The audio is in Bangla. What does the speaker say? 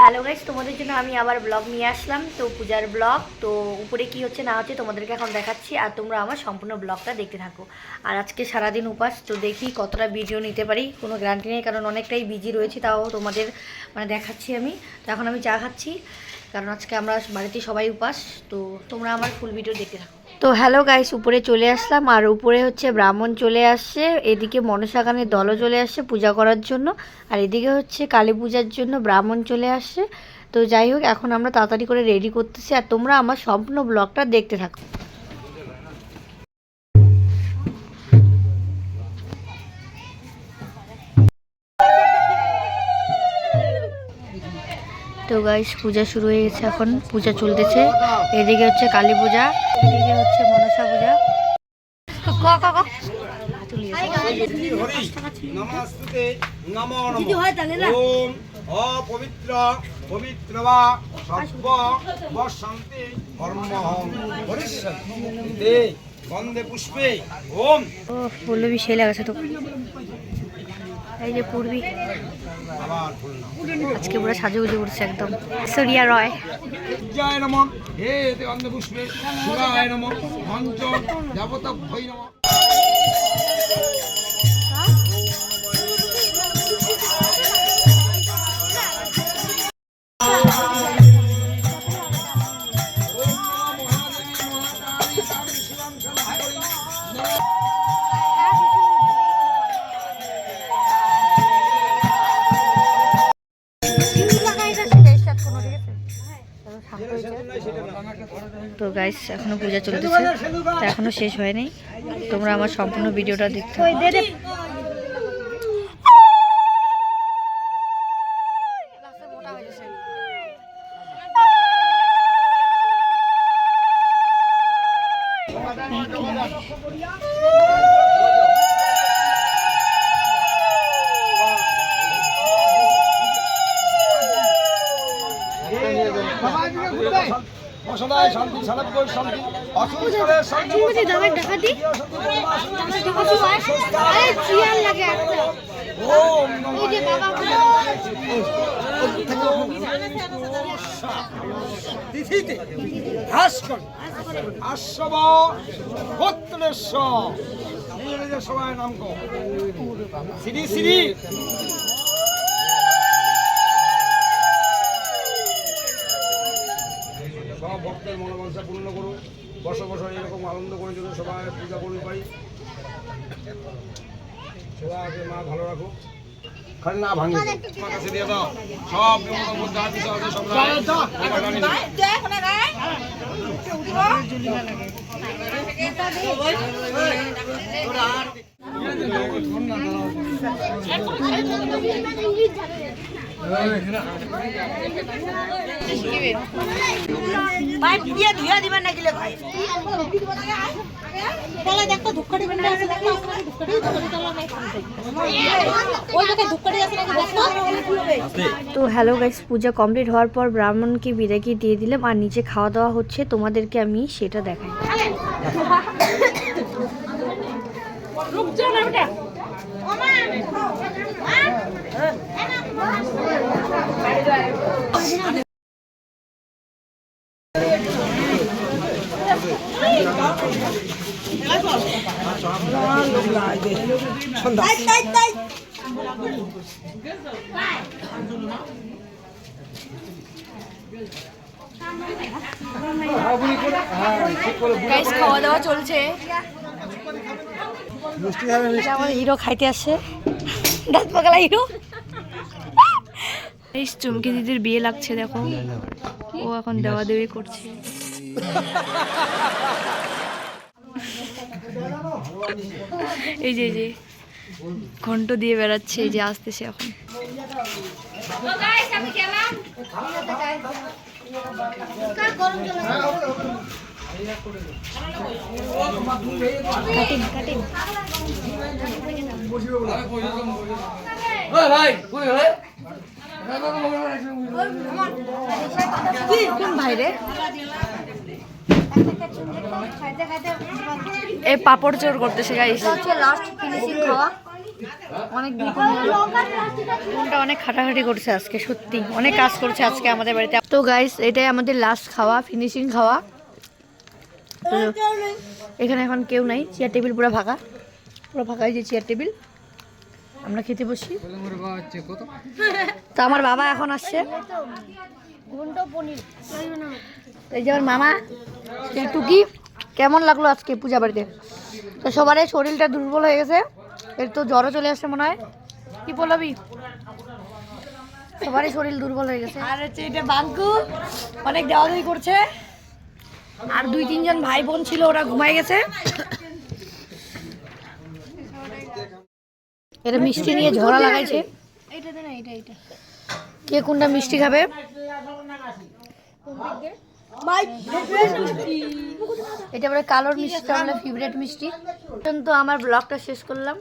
হ্যালো গাইস তোমাদের জন্য আমি আবার ব্লগ নিয়ে আসলাম। তো পূজার ব্লগ তো উপরে কি হচ্ছে না হচ্ছে তোমাদেরকে এখন দেখাচ্ছি আর তোমরা আমার সম্পূর্ণ ব্লগটা দেখতে থাকো। আর আজকে সারাদিন উপাস, তো দেখি কতটা ভিডিও নিতে পারি, কোনো গ্যারান্টি নেই, কারণ অনেকটাই বিজি রয়েছি, তাও তোমাদের মানে দেখাচ্ছি আমি। তো এখন আমি চা খাচ্ছি, কারণ আজকে আমরা বাড়িতে সবাই উপাস, তো তোমরা আমার ফুল ভিডিও দেখতে থাকো। তো হ্যালো গাইস উপরে চলে আসলাম। আর উপরে হচ্ছে ব্রাহ্মণ চলে আসছে। এদিকে মনসাগানের দলও চলে আসছে পূজা করার জন্য। আর এদিকে হচ্ছে কালী পূজার জন্য ব্রাহ্মণ চলে আসছে। তো যাই হোক, এখন আমরা তাড়াতাড়ি করে রেডি করতেছি। আর তোমরা আমার সম্পূর্ণ ব্লগটা দেখতে থাকো। তো গাইস পূজা শুরু হয়ে গেছে এখন। পূজা চলতেছে। এদিকে হচ্ছে কালী পূজা এদিকে হচ্ছে মনসা পূজা। অপবিত্র পবিত্র বা সর্ব কর্মহং পুষ্পে। ওম। ও পল্লবী সেই লাগাছে তো। এই যে পূর্বী। আজকে পুরো সাজুগুজু করছে একদম। সরিয়া রয়। হে তে গাইস এখনও পূজা চলতেছে। তো এখনও শেষ হয়নি। তোমরা আমার সম্পূর্ণ ভিডিওটা দেখতে সদায় শান্তি শান্তি অসুস্থলে শান্তি ওম নমঃ তিথিতে হ্রাস করে। আশ্বব গোত্রেশ্ব নিজে সবাই নাম কো শ্রী শ্রী ভক্তের মনোবাঞ্ছা পূর্ণ করুন বছর বছর এরকম আনন্দ করে যদি সবাই পূজা করতে পারি সবাইকে মা ভালো রাখো। খালি না ভাঙে তোমার কাছে দিয়ে দাও। সব নিয়মের মধ্যে আছে, সব রাখো। তো হ্যালো গাইস পূজা কমপ্লিট হওয়ার পর ব্রাহ্মণকে বিদায়কে দিয়ে দিলাম আর নিচে খাওয়া দাওয়া হচ্ছে তোমাদেরকে আমি সেটা দেখাই খাওয়া দাওয়া চলছে। হিরো খাইতে আসছে দাঁত পাকালা হিরো এই চুমকি দিদির বিয়ে লাগছে দেখো। ও এখন দেওয়া দেওয়ি করছে। এই যে এই যে ঘন্ট দিয়ে বেড়াচ্ছে এই যে আসতেছে এখন। Cutting cutting. কোন ভাই রে এ পাপড় চোর করতেছে গাইস লাস্ট ফিনিশিং খাওয়া অনেক অনেক খাটাখাটি করছে আজকে, সত্যি। অনেক কাজ করছে আজকে আমাদের বাড়িতে। তো গাইস এটাই আমাদের লাস্ট খাওয়া ফিনিশিং খাওয়া। এখানে এখন কেউ নাই চেয়ার টেবিল পুরো ফাঁকা। পুরো ফাঁকা এই যে চেয়ার টেবিল আমরা খেতে বসি। তো আমার বাবা এখন আসছে। এই যে আমার মামা এই টুকি। কেমন লাগল আজকে পূজা বাড়িতে? তো সবারই শরীরটা দুর্বল হয়ে গেছে। এর তো জ্বরও চলে আসছে মনে হয়। কি বলবি? সবারই শরীর দুর্বল হয়ে গেছে। আর হচ্ছে এটা বাঙ্কু অনেক দেওয়া দেওয়ি করছে। আর দুই তিনজন ভাই বোন ছিল ওরা ঘুমাই গেছে। এটা মিষ্টি নিয়ে ঝরা লাগাইছে। কে কোনটা মিষ্টি খাবে? এটা বলে কালোর মিষ্টি হলো ফেভারিট মিষ্টি। তো আমার ব্লগটা শেষ করলাম।